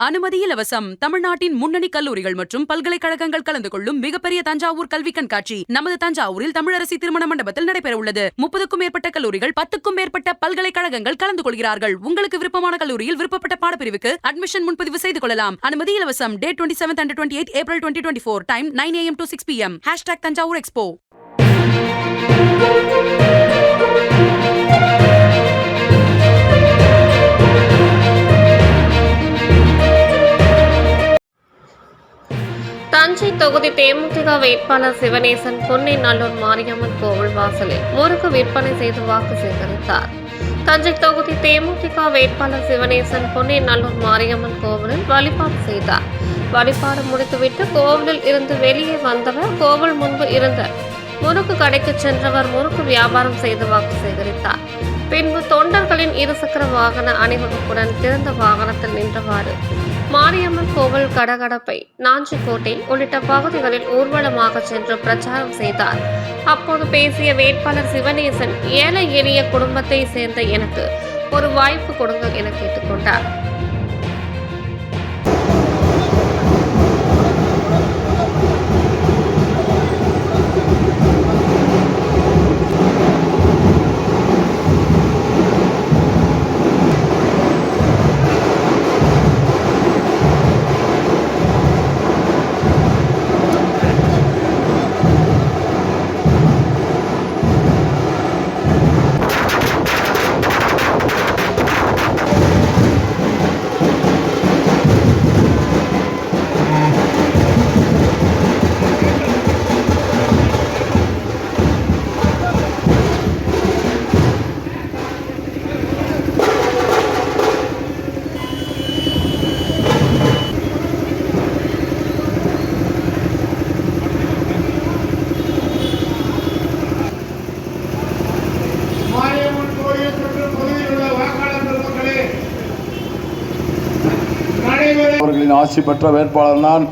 அனுமதி இலவசம் தமிழ்நாட்டின் முன்னணி கல்லூரிகள் மற்றும் பல்கலைக்கழகங்கள் கலந்து கொள்ளும் மிகப்பெரிய தஞ்சாவூர் கல்வி கண்காட்சி நமது தஞ்சாவூரில் தமிழரசி திருமண மண்டபத்தில் நடைபெற உள்ளது முப்பதுக்கும் மேற்பட்ட கல்லூரிகள் பத்துக்கும் மேற்பட்ட பல்கலைக்கழகங்கள் கலந்து கொள்கிறார்கள். உங்களுக்கு விருப்பமான கல்லூரியில் விருப்பப்பட்ட பாடப்பிரிவுக்கு அட்மிஷன் முன்பதிவு செய்து கொள்ளலாம். அனுமதி இலவசம் date twenty seven and twenty eight April twenty twenty four time nine AM to six PM hashtag Thanjavur expo தொகுதி தேமுதிக வேட்பாளர் சிவனேசன் பொன்னை நல்லூர் மாரியம்மன் கோவில் வாசலில் முறுக்கு விற்பனை செய்து வாக்கு சேகரித்தார். தஞ்சை தொகுதி தேமுதிக வேட்பாளர் சிவனேசன் பொன்னை நல்லூர் மாரியம்மன் கோவிலில் வழிபாடு செய்தார். வழிபாடு முடித்துவிட்டு கோவிலில் இருந்து வெளியே வந்தவர் கோவில் முன்பு இருந்த முறுக்கு கடைக்கு சென்றவர் முறுக்கு வியாபாரம் செய்து வாக்கு சேகரித்தார். பின்பு தொண்டர்களின் இருசக்கர வாகன அணிவகுப்புடன் திறந்த வாகனத்தில் நின்றவாறு மாரியம்மன் கோவில் கடகடப்பை நாஞ்சிக்கோட்டை உள்ளிட்ட பகுதிகளில் ஊர்வலமாக சென்று பிரச்சாரம் செய்தார். அப்போது பேசிய வேட்பாளர் சிவனேசன் ஏழை எளிய குடும்பத்தை சேர்ந்த எனக்கு ஒரு வாய்ப்பு கொடுங்க என கேட்டுக்கொண்டார். அவர்களின் ஆசி பெற்ற வேட்பாளர் நான்.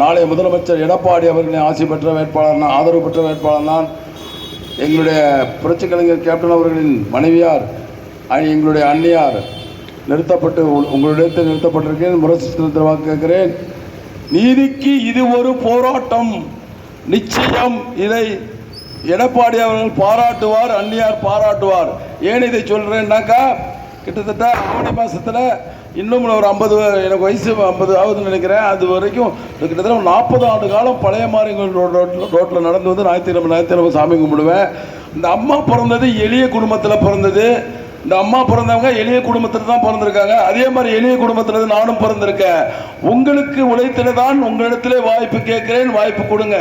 நாளைய முதலமைச்சர் எடப்பாடி அவர்களின் ஆசி பெற்ற வேட்பாளர் நான். ஆதரவு பெற்ற வேட்பாளர் நான். எங்களுடைய புரட்சி கலைஞர் கேப்டன் அவர்களின் மனைவியார் எங்களுடைய அன்னியார் நிறுத்தப்பட்டு உங்களுடைய உங்களிடத்தில் நிறுத்தப்பட்டிருக்கேன் முரசு சின்னத்தில் கேட்கிறேன். நீதிக்கு இது ஒரு போராட்டம். நிச்சயம் இதை எடப்பாடி அவர்கள் பாராட்டுவார் அன்னியார் பாராட்டுவார். ஏன் இதை சொல்கிறேன்னாக்கா கிட்டத்தட்ட ஆவணி மாதத்தில் இன்னும் ஒரு ஐம்பது எனக்கு வயசு ஐம்பது ஆகுதுன்னு நினைக்கிறேன். அது வரைக்கும் கிட்டத்தட்ட ஒரு நாற்பது ஆண்டு காலம் பழைய மாரியங்கள் ரோட்டில் ரோட்டில் நடந்து வந்து ஞாயிற்றுக்கிழமை ஞாயிற்றுக்கிழமை சாமி கும்பிடுவேன். இந்த அம்மா பிறந்தது எளிய குடும்பத்தில் பிறந்தது. இந்த அம்மா பிறந்தவங்க எளிய குடும்பத்தில் தான் பிறந்திருக்காங்க. அதே மாதிரி எளிய குடும்பத்தில் நானும் பிறந்திருக்கேன். உங்களுக்கு உழைத்தில தான் உங்களிடத்திலே வாய்ப்பு கேட்கிறேன் வாய்ப்பு கொடுங்க.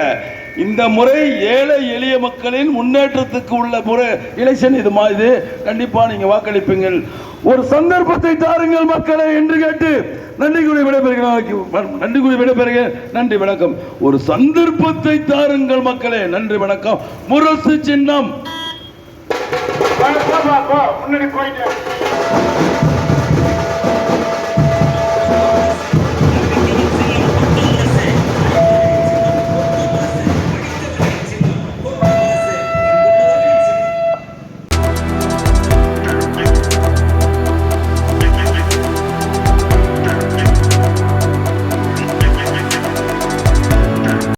இந்த முறை ஏழை எளிய மக்களின் முன்னேற்றத்துக்கு உள்ள முறை. எலெக்ஷன் இது மாதிரி இது நீங்கள் வாக்களிப்பீங்கள். ஒரு சந்தர்ப்பத்தை தாருங்கள் மக்களை என்று கேட்டு நன்றி கூறி விடைபெறுகிறேன். நன்றி கூறி விடைபெறுகிறேன். நன்றி வணக்கம். ஒரு சந்தர்ப்பத்தை தாருங்கள் மக்களே. நன்றி வணக்கம். முரசு சின்னம். முன்னாடி போயிட்டு.